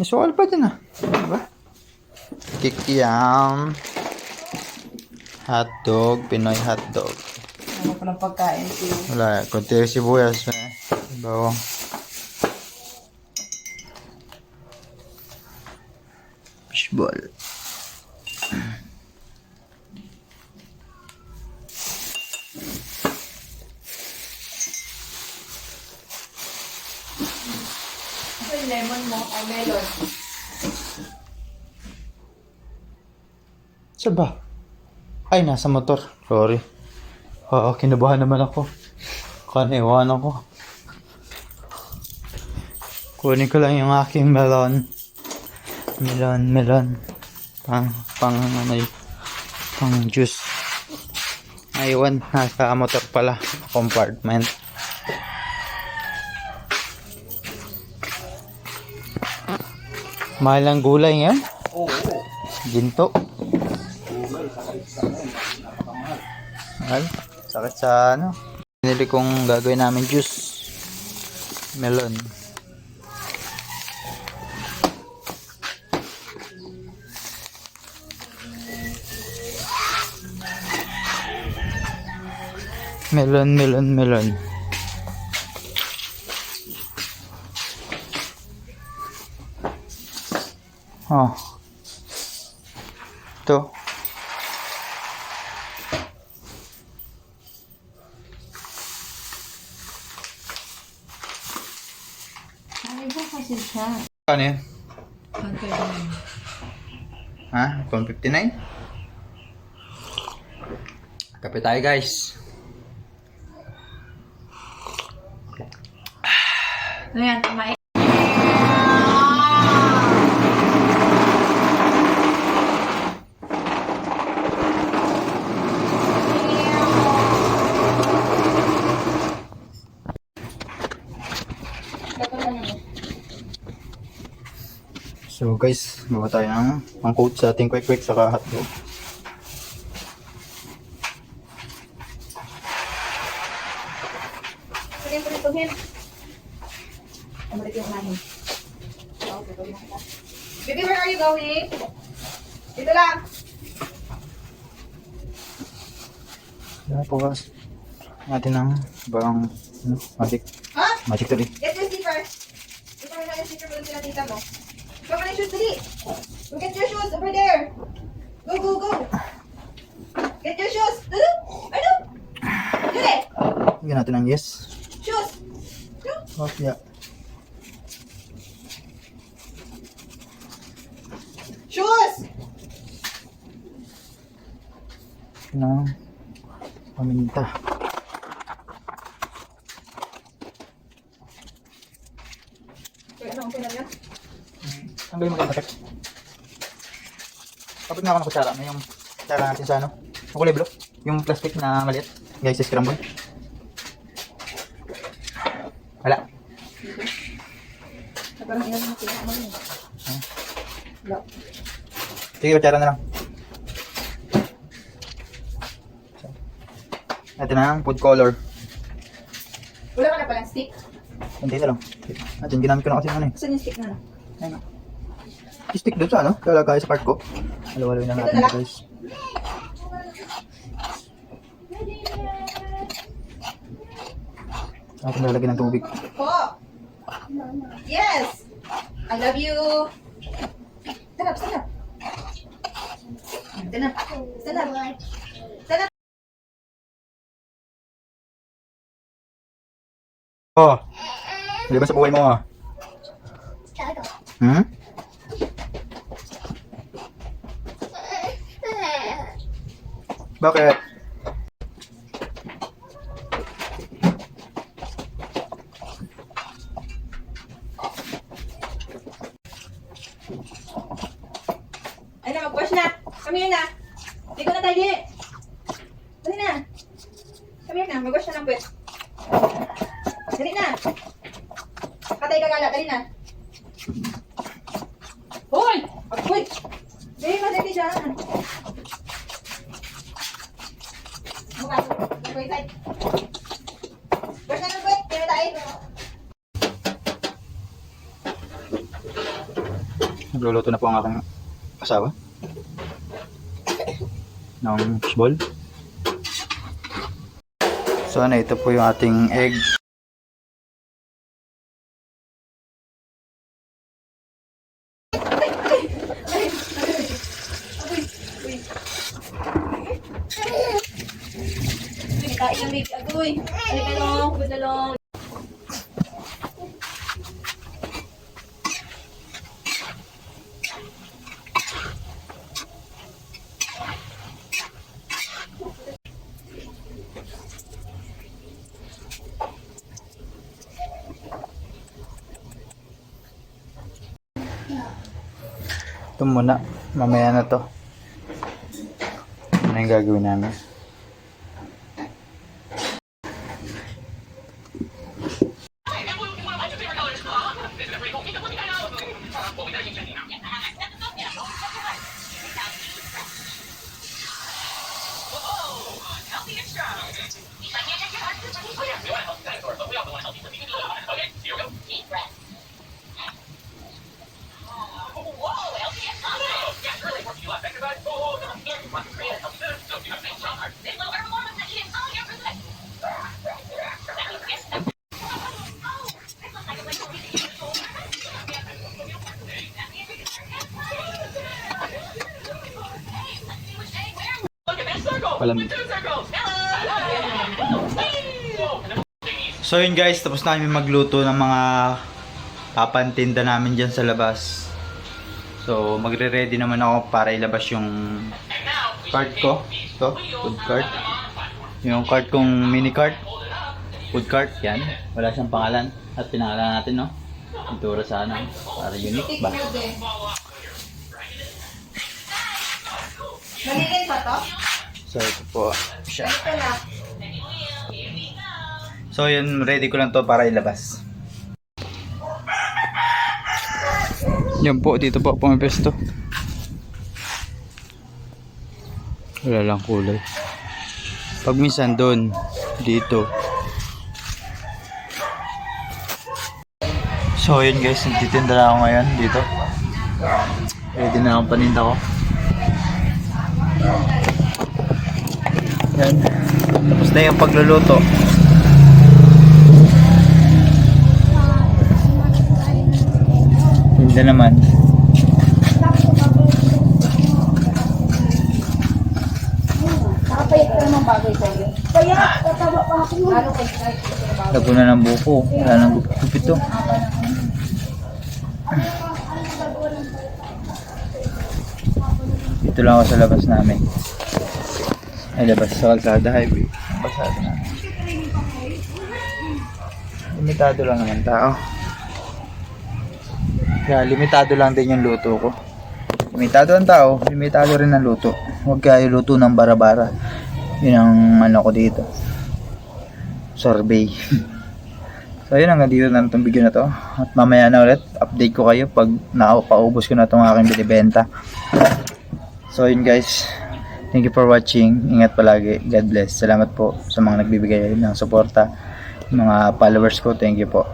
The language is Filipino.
May sukal pa din ah. Diba? Kikiam. Hotdog. Pinoy hotdog. Ano pa ng pagkain ko. Wala. Kunti yung sibuyas. Eh. Bawang. Fishball. Ito yung lemon mo, o melon. Saan ba? Ay, nasa motor. Sorry. Oo, kinabahan naman ako. Kaniwan ako. Kunin ko lang yung aking melon. Melon, melon. Pang, pang, ano yun, pang juice. Aywan, nasa motor pala. Compartment. Mahal ang gulay ngayon? Oo. Ginto. Mahal. Sakit sa ano. Pinili kong gagawin namin juice. Melon. Melon, melon, melon. Oh. Ito. Ay, ba kasi siya? Ano yan? Antay ko na. Ha? 159? Kape tayo guys. Ayan, kumain. So guys, gawa tayo ng ang coat sa ating quick quick saka hotdog. Mo rin. Baby, where are you going? Dito lang. Tapos, natin ng bang ano, magic, Ha? magic tree. Get your slipper. Ito na yung slipper ko sila tita mo. Na yung shoes, dali. Go get your shoes over there. Go, go, go. Get your shoes. Dali. Ano? Dali. Bigyan natin ng yes. Shoes. Go. Oh, yeah. Shoes. ng paminta. Kaya ano, okay lang yan? Mo yung patek. Kapit nga ako ng kutsara. May yung kutsara natin sa ano. Yung kulay blue. Yung plastic na maliit. Guys, scramble. Wala. Parang ilan mo sila. Ano yun? Wala. Sige, kutsara na lang. Natin na ang food color. Wala ka na palang stick? Kunti na lang. Natin, ginamit ko na kasi ano eh. Saan yung stick na? Ayun. Stick doon sa ano? Lalagay sa part ko. Halo-haloy na natin guys. Natin lalagyan ng tubig. Po. Yes. I love you. Stand up. Stand up. Oh! Hindi ba sa buhay mo ah? Hmm? Bakit? Ano, mag-wash na. Come here na. Dito na tayo, di. Dali na. Come here na, mag-wash na ng puwet. Dali na. Patay ka gala, dali na. Hoy! Hoy! Dali, madali dyan. Mukha. Go inside. Wash na ng puwet. Kaya tayo. Nagluluto na po ang aking asawa. Ng fishball. So ano, ito po yung ating egg. Kain ng baby. Agoy. Ay, talong. Good talong. Ito muna. Mamaya na to. Ano yung gagawin namin? Palamig. So yun guys, tapos na kami magluto ng mga papantinda namin dyan sa labas. So magre-ready naman ako para ilabas yung cart ko. Ito, food cart. Yung cart kong mini cart. Food cart, yan. Wala siyang pangalan. At pinangalan natin, no? Itura sa ano, para unique ba? Nalilin pa to? So ito po siya. So yun, ready ko lang to para ilabas. Yan po, dito po pumapesto. Wala lang kulay. Pag minsan doon, dito. So yun guys, nagtitinda na ako ngayon dito. Ready na akong paninda ko. Yan. Tapos na yung pagluluto. Tinda naman. Lago na ng buko. Wala nang gupit to. Dito lang ako sa labas namin. Ay, labas sa kalsada highway. Basado na. Limitado lang naman tao. Kaya limitado lang din yung luto ko. Limitado ang tao, limitado rin ang luto. Huwag kayo luto ng bara-bara. Yun ang ano ko dito. Survey. so yun hanggang dito na itong video na to. At mamaya na ulit, update ko kayo pag nakapaubos ko na itong aking binibenta. So yun guys, thank you for watching. Ingat palagi. God bless. Salamat po sa mga nagbibigay ng suporta. Mga followers ko, thank you po.